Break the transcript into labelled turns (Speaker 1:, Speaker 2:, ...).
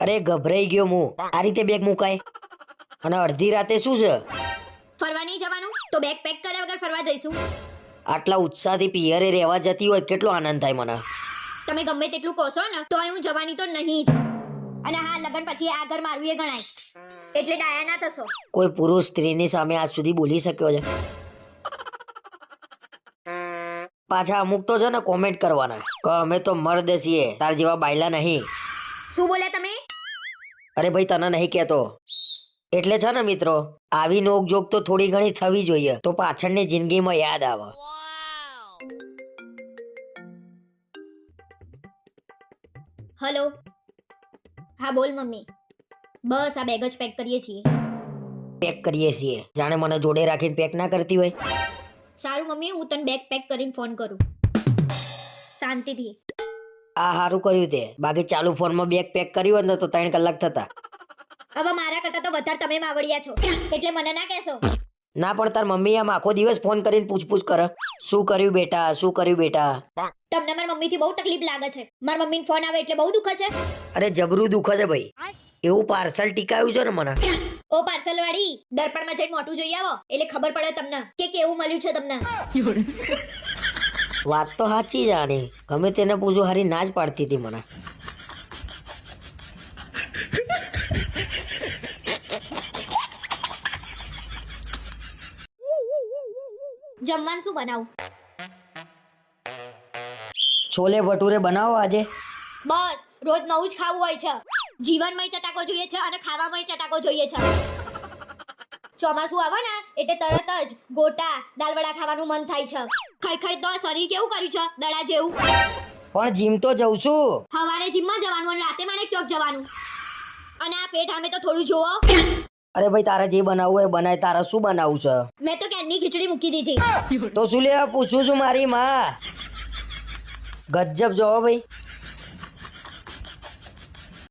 Speaker 1: અરે ગભરાઈ ગયો હું આ રીતે બેગ મુકાય. અને અડધી રાતે શું છે?
Speaker 2: ફરવા નહીં જવાનું? તો બેગ પેક કર્યા વગર ફરવા જઈશું.
Speaker 1: આટલા ઉત્સાહથી પિયરે રહેવા જતી હોય કેટલો આનંદ થાય મને.
Speaker 2: તમે ગમે તેટલું કહો ને તો હું જવાની તો નહીં જ. અને હા લગન પછી આ ઘર મારું એ ગણાય. એટલે ડાયા ના થશો.
Speaker 1: કોઈ પુરુષ સ્ત્રીની સામે આજ સુધી બોલી શક્યો છે? પાછા અમુક તો છે ને કોમેન્ટ કરવાના. કે અમે તો મર્દ છીએ તાર જેવા બાયલા નહીં.
Speaker 2: શું બોલ્યા તમે?
Speaker 1: અરે ભાઈ તને નહીં કહેતો. એટલે છે ને મિત્રો આવી નોકજોક તો થોડી ઘણી થવી જોઈએ તો પાછળની જિંદગીમાં યાદ આવે.
Speaker 2: હલો. હા બોલ મમ્મી. બસ આ બેગ જ પેક કરીએ છીએ.
Speaker 1: પેક કરીએ છીએ. જાણે મને જોડે રાખીને પેક ના કરતી હોય.
Speaker 2: સારું મમ્મી હું તને બેગ પેક કરીને ફોન કરું. શાંતિથી.
Speaker 1: આ સારું કર્યું તે. બાકી ચાલુ ફોનમાં બેગ પેક કર્યું હોત ને તો ત્રણ કલાક થતા.
Speaker 2: હવે મારા કરતા તો વધારે તમે માવડિયા છો. એટલે મને ના કહેશો.
Speaker 1: ના પણ તાર મમ્મી આમ આખો દિવસ ફોન કરીને પૂછપૂછ કરે. શું કર્યું બેટા? શું કર્યું બેટા?
Speaker 2: તમને મારી મમ્મીથી બહુ તકલીફ લાગે છે. મારા મમ્મી ફોન આવે એટલે બહુ દુખે છે
Speaker 1: અરે જબરું દુખે છે ભાઈ. એવું પાર્સલ ટીકાયું છે ને મને?
Speaker 2: ઓ પાર્સલ વાળી દર્પણમાં જઈને મોટું જોઈ આવો. એટલે ખબર પડે તમને કે કેવું મળ્યું છે તમને.
Speaker 1: વાત તો સાચી જ આની. ગમે તેને પૂછું હારી ના જ પાડતી હતી મને.
Speaker 2: જમવાનું શું બનાવું?
Speaker 1: છોલે ભટુરે બનાવો આજે.
Speaker 2: બસ રોજ નવું જ ખાવું હોય છે. જીવનમાંય ચટાકો જોઈએ છે અને ખાવામાંય ચટાકો જોઈએ છે. ચોમાસું આવે ને એટલે તરત જ ગોટા દાલવડા ખાવાનું મન થાય છે. ખાઈ ખાઈ તો શરીર કેવું કર્યું છે? દડા જેવું.
Speaker 1: પણ જીમ તો જઉં છું.
Speaker 2: સવારે જીમમાં જવાનું અને રાતે માણેક ચોક જવાનું. અને આ પેટ સામે તો થોડું જોવો
Speaker 1: અરે ભાઈ તારે જે બનાવવું હોય બનાય. તારે શું બનાવવું છે?
Speaker 2: મેં તો કેનની ખીચડી મૂકી દીધી.
Speaker 1: તો શું લેવા પૂછું છું મારી માં. ગજબ જોવો ભાઈ.